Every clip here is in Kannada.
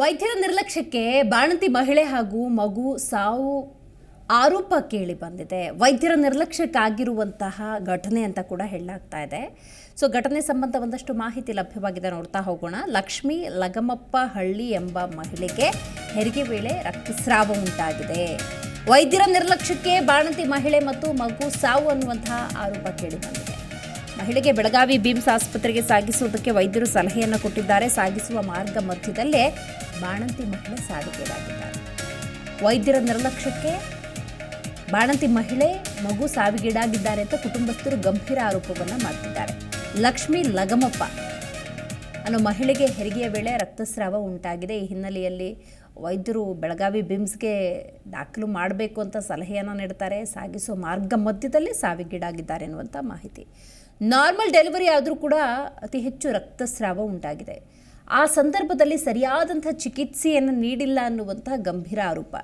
ವೈದ್ಯರ ನಿರ್ಲಕ್ಷ್ಯಕ್ಕೆ ಬಾಣಂತಿ ಮಹಿಳೆ ಹಾಗೂ ಮಗು ಸಾವು ಆರೋಪ ಕೇಳಿ ಬಂದಿದೆ. ವೈದ್ಯರ ನಿರ್ಲಕ್ಷ್ಯಕ್ಕಾಗಿರುವಂತಹ ಘಟನೆ ಅಂತ ಕೂಡ ಹೇಳಲಾಗ್ತಾ ಇದೆ. ಸೊ, ಘಟನೆ ಸಂಬಂಧ ಒಂದಷ್ಟು ಮಾಹಿತಿ ಲಭ್ಯವಾಗಿದೆ ನೋಡ್ತಾ ಹೋಗೋಣ. ಲಕ್ಷ್ಮಿ ಲಗಮಪ್ಪ ಹಳ್ಳಿ ಎಂಬ ಮಹಿಳೆಗೆ ಹೆರಿಗೆ ವೇಳೆ ರಕ್ತಸ್ರಾವ ಉಂಟಾಗಿದೆ. ವೈದ್ಯರ ನಿರ್ಲಕ್ಷ್ಯಕ್ಕೆ ಬಾಣಂತಿ ಮಹಿಳೆ ಮತ್ತು ಮಗು ಸಾವು ಅನ್ನುವಂತಹ ಆರೋಪ ಕೇಳಿ ಬಂದಿದೆ. ಮಹಿಳೆಗೆ ಬೆಳಗಾವಿ ಬಿಮ್ಸ್ ಆಸ್ಪತ್ರೆಗೆ ಸಾಗಿಸುವುದಕ್ಕೆ ವೈದ್ಯರು ಸಲಹೆಯನ್ನು ಕೊಟ್ಟಿದ್ದಾರೆ. ಸಾಗಿಸುವ ಮಾರ್ಗ ಮಧ್ಯದಲ್ಲೇ ಬಾಣಂತಿ ಮಹಿಳೆ ಸಾವಿಗೀಡಾಗಿದ್ದಾರೆ ವೈದ್ಯರ ನಿರ್ಲಕ್ಷ್ಯಕ್ಕೆ ಬಾಣಂತಿ ಮಹಿಳೆ ಮಗು ಸಾವಿಗೀಡಾಗಿದ್ದಾರೆ ಅಂತ ಕುಟುಂಬಸ್ಥರು ಗಂಭೀರ ಆರೋಪವನ್ನು ಮಾಡ್ತಿದ್ದಾರೆ. ಲಕ್ಷ್ಮಿ ಲಗಮಪ್ಪ ಅನ್ನೋ ಮಹಿಳೆಗೆ ಹೆರಿಗೆಯ ವೇಳೆ ರಕ್ತಸ್ರಾವ ಉಂಟಾಗಿದೆ. ಈ ಹಿನ್ನೆಲೆಯಲ್ಲಿ ವೈದ್ಯರು ಬೆಳಗಾವಿ ಬಿಮ್ಸ್ಗೆ ದಾಖಲು ಮಾಡಬೇಕು ಅಂತ ಸಲಹೆಯನ್ನು ನೀಡ್ತಾರೆ. ಸಾಗಿಸೋ ಮಾರ್ಗ ಮಧ್ಯದಲ್ಲೇ ಸಾವಿಗೀಡಾಗಿದ್ದಾರೆ ಎನ್ನುವಂಥ ಮಾಹಿತಿ. ನಾರ್ಮಲ್ ಡೆಲಿವರಿ ಆದರೂ ಕೂಡ ಅತಿ ಹೆಚ್ಚು ರಕ್ತಸ್ರಾವ ಉಂಟಾಗಿದೆ. ಆ ಸಂದರ್ಭದಲ್ಲಿ ಸರಿಯಾದಂಥ ಚಿಕಿತ್ಸೆಯನ್ನು ನೀಡಿಲ್ಲ ಅನ್ನುವಂತಹ ಗಂಭೀರ ಆರೋಪ.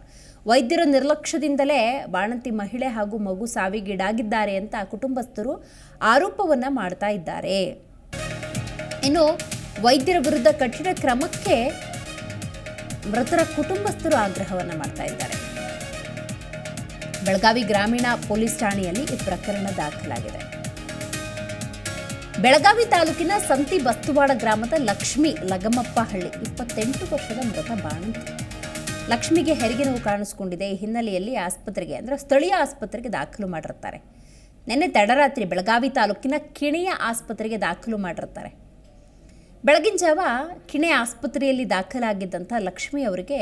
ವೈದ್ಯರ ನಿರ್ಲಕ್ಷ್ಯದಿಂದಲೇ ಬಾಣಂತಿ ಮಹಿಳೆ ಹಾಗೂ ಮಗು ಸಾವಿಗೀಡಾಗಿದ್ದಾರೆ ಅಂತ ಕುಟುಂಬಸ್ಥರು ಆರೋಪವನ್ನು ಮಾಡ್ತಾ ಇದ್ದಾರೆ. ಇನ್ನು ವೈದ್ಯರ ವಿರುದ್ಧ ಕಠಿಣ ಕ್ರಮಕ್ಕೆ ಮೃತರ ಕುಟುಂಬಸ್ಥರು ಆಗ್ರಹವನ್ನು ಮಾಡ್ತಾ ಇದ್ದಾರೆ. ಬೆಳಗಾವಿ ಗ್ರಾಮೀಣ ಪೊಲೀಸ್ ಠಾಣೆಯಲ್ಲಿ ಈ ಪ್ರಕರಣ ದಾಖಲಾಗಿದೆ. ಬೆಳಗಾವಿ ತಾಲೂಕಿನ ಸಂತಿ ಬಸ್ತುವಾಡ ಗ್ರಾಮದ ಲಕ್ಷ್ಮಿ ಲಗಮಪ್ಪ ಹಳ್ಳಿ, ಇಪ್ಪತ್ತೆಂಟು ವರ್ಷದ ಮೃತ ಬಾಣಂತಿ ಲಕ್ಷ್ಮಿಗೆ ಹೆರಿಗೆ ನೋವು ಕಾಣಿಸಿಕೊಂಡಿದೆ. ಈ ಹಿನ್ನೆಲೆಯಲ್ಲಿ ಆಸ್ಪತ್ರೆಗೆ, ಅಂದರೆ ಸ್ಥಳೀಯ ಆಸ್ಪತ್ರೆಗೆ ದಾಖಲು ಮಾಡಿರ್ತಾರೆ ನಿನ್ನೆ ತಡರಾತ್ರಿ ಬೆಳಗಾವಿ ತಾಲೂಕಿನ ಕಿಣೆಯ ಆಸ್ಪತ್ರೆಗೆ ದಾಖಲು ಮಾಡಿರ್ತಾರೆ ಬೆಳಗಿನ ಜಾವ ಕಿಣೆ ಆಸ್ಪತ್ರೆಯಲ್ಲಿ ದಾಖಲಾಗಿದ್ದಂಥ ಲಕ್ಷ್ಮಿ ಅವರಿಗೆ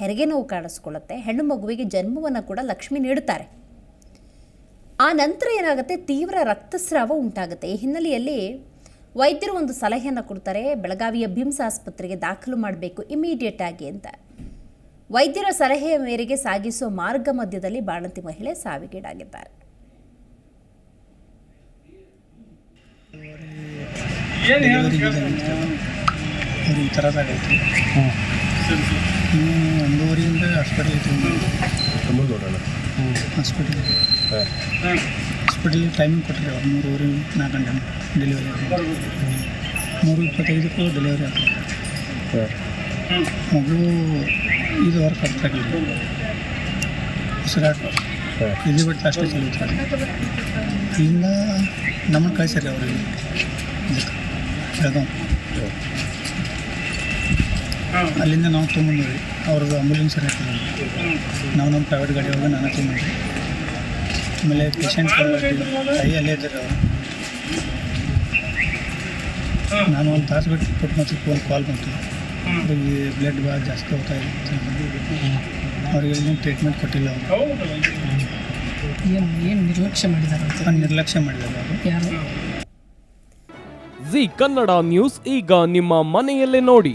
ಹೆರಿಗೆ ನೋವು ಕಾಣಿಸ್ಕೊಳ್ಳುತ್ತೆ. ಹೆಣ್ಣು ಮಗುವಿಗೆ ಜನ್ಮವನ್ನು ಕೂಡ ಲಕ್ಷ್ಮಿ ನೀಡುತ್ತಾರೆ. ಆ ನಂತರ ಏನಾಗುತ್ತೆ? ತೀವ್ರ ರಕ್ತಸ್ರಾವ ಉಂಟಾಗುತ್ತೆ. ಈ ಹಿನ್ನೆಲೆಯಲ್ಲಿ ವೈದ್ಯರು ಒಂದು ಸಲಹೆಯನ್ನು ಕೊಡ್ತಾರೆ. ಬೆಳಗಾವಿಯ ಬಿಮ್ಸ್ ಆಸ್ಪತ್ರೆಗೆ ದಾಖಲು ಮಾಡಬೇಕು ಇಮಿಡಿಯೇಟ್ ಆಗಿ ಅಂತ. ವೈದ್ಯರ ಸಲಹೆಯ ಮೇರೆಗೆ ಸಾಗಿಸುವ ಮಾರ್ಗ ಮಧ್ಯದಲ್ಲಿ ಬಾಣಂತಿ ಮಹಿಳೆ ಸಾವಿಗೀಡಾಗಿದ್ದಾರೆ. ಡೆಲಿವರಿಗೆ ಬಂದಿತ್ತು ಅವ್ರಿಗೆ ನೋಡೋಣ ಹ್ಞೂ ಹಾಸ್ಪಿಟಲ್ ಟೈಮಿಂಗ್ ಕೊಟ್ಟರೆ ಅವ್ರು ಮೂರುವರೆ ನಾಲ್ಕು ಗಂಟೆ ಡೆಲಿವರಿ ಮೂರು ಇಪ್ಪತ್ತೈದಕ್ಕೂ ಡೆಲಿವರಿ ಆಗ್ತದೆ ಮಗು ಇದು ವರ್ಕ್ ಆಗ್ತಾಗಿಲ್ಲ ಉಸಿರಾಟ. ಇಲ್ಲಿ ಬಿಟ್ಟು ಅಷ್ಟೇ ಚಲುತ್ತಾರೆ ಇಲ್ಲಿಂದ ನಮ್ಮನ್ನು ಕಳಿಸ್ಯಾರ ಅವರಿಗೆ ಬೆಳಗಾವ್. ಅಲ್ಲಿಂದ ನಾವು ತೊಗೊಂಡ್ವಿ ಅವ್ರದ್ದು ಆಂಬುಲೆನ್ಸ್ ತೊಗೊಂಡ್ವಿ ನಾವು ನಮ್ಮ ಪ್ರೈವೇಟ್ ಗಾಡಿ ಹೋಗಿ ನಾನು ತೊಗೊಂಡ್ವಿ ಆಮೇಲೆ ಪೇಷಂಟ್ ಕೈ ಅಲ್ಲೇ ಇದ್ದಾರೆ ಅವರು. ನಾನು ಒಂದು ತಾಸು ಬಿಟ್ಟು ಕೊಟ್ಟು ಮತ್ತೆ ಫೋನ್ ಕಾಲ್ ಬಂತು. ಅವ್ರಿಗೆ ಬ್ಲಡ್ ಭಾಳ ಜಾಸ್ತಿ ಹೋಗ್ತಾ ಇದೆ ಅವ್ರಿಗೆ ಏನು ಟ್ರೀಟ್ಮೆಂಟ್ ಕೊಟ್ಟಿಲ್ಲ ಅವರು. ಏನು ಏನು ನಿರ್ಲಕ್ಷ್ಯ ಮಾಡಿದ್ದಾರೆ ನಿರ್ಲಕ್ಷ್ಯ ಮಾಡಿದ್ದಾರೆ ಅವರು. ಯಾರು? ಜಿ ಕನ್ನಡ ನ್ಯೂಸ್ ಈಗ ನಿಮ್ಮ ಮನೆಯಲ್ಲೇ ನೋಡಿ.